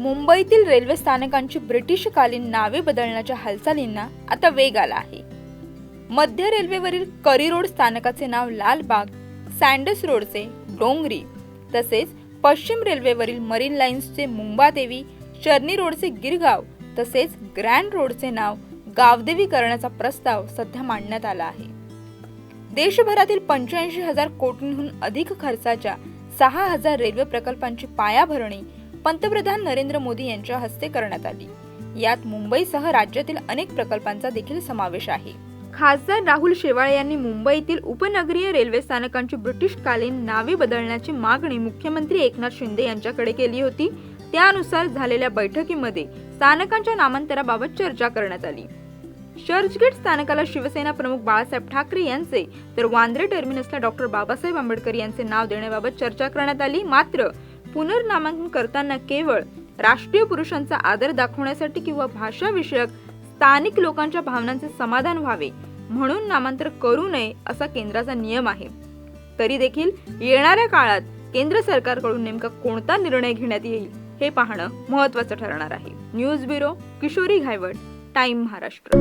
मुंबईतील रेल्वे स्थानकांची ब्रिटिशकालीन नावे बदलण्याच्या हालचालींना आता वेग आला आहे. मध्य रेल्वेवरील करी रोड स्थानकाचे नाव लालबाग सँडस रोडचे डोंगरी तसेच पश्चिम रेल्वेवरील मरीन लाईन्सचे मुंबादेवी चर्नी रोडचे गिरगाव तसेच ग्रँड रोडचे नाव गावदेवी करण्याचा प्रस्ताव सध्या मांडण्यात आला आहे. देशभरातील पंच्याऐंशी हजार कोटींहून अधिक खर्चाच्या सहा हजार रेल्वे प्रकल्पांची पायाभरणी पंतप्रधान नरेंद्र मोदी यांच्या हस्ते करण्यात आली. यात मुंबईसह राज्यातील अनेक प्रकल्पांचा देखील समावेश आहे. खासदार राहुल शेवाळे यांनी मुंबईतील उपनगरीय रेल्वे स्थानकांची ब्रिटिशकालीन नावे बदलण्याची मागणी मुख्यमंत्री एकनाथ शिंदे यांच्याकडे केली होती. त्यानुसार झालेल्या बैठकीमध्ये स्थानकांच्या नामांतराबाबत चर्चा करण्यात आली. चर्चगेट स्थानकाला शिवसेना प्रमुख बाळासाहेब ठाकरे यांचे तर वांद्रे टर्मिनसला डॉक्टर बाबासाहेब आंबेडकर यांचे नाव देण्याबाबत चर्चा करण्यात आली. मात्र पुनर्नामांकन करताना केवळ राष्ट्रीय पुरुषांचा आदर दाखवण्यासाठी किंवा भाषाविषयक स्थानिक लोकांच्या भावनांचे समाधान व्हावे म्हणून नामांतर करू नये असा केंद्राचा नियम आहे. तरी देखील येणाऱ्या काळात केंद्र सरकारकडून नेमका कोणता निर्णय घेण्यात येईल हे पाहणं महत्वाचं ठरणार आहे. News bureau Kishori Ghaywad time Maharashtra.